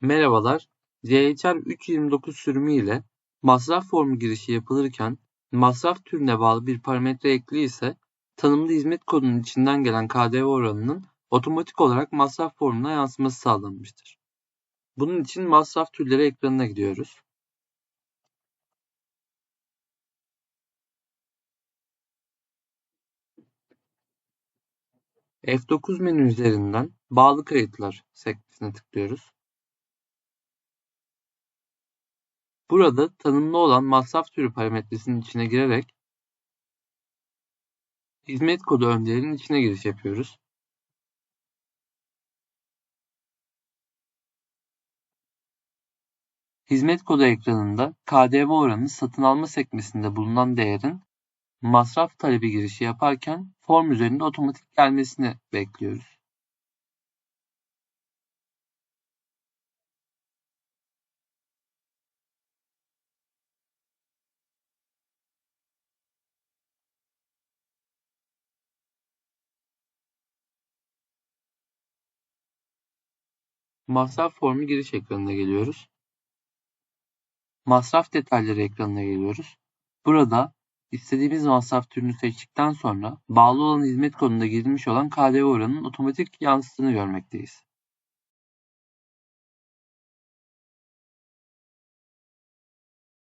Merhabalar, CHM 329 sürümü ile masraf formu girişi yapılırken masraf türüne bağlı bir parametre ekli ise tanımlı hizmet kodunun içinden gelen KDV oranının otomatik olarak masraf formuna yansıması sağlanmıştır. Bunun için masraf türleri ekranına gidiyoruz. F9 menü üzerinden Bağlı Kayıtlar sekmesine tıklıyoruz. Burada tanımlı olan masraf türü parametresinin içine girerek hizmet kodu öğelerinin içine giriş yapıyoruz. Hizmet kodu ekranında KDV oranı satın alma sekmesinde bulunan değerin masraf talebi girişi yaparken form üzerinde otomatik gelmesini bekliyoruz. Masraf formu giriş ekranına geliyoruz. Masraf detayları ekranına geliyoruz. Burada istediğimiz masraf türünü seçtikten sonra bağlı olan hizmet kodunda girilmiş olan KDV oranının otomatik yansıttığını görmekteyiz.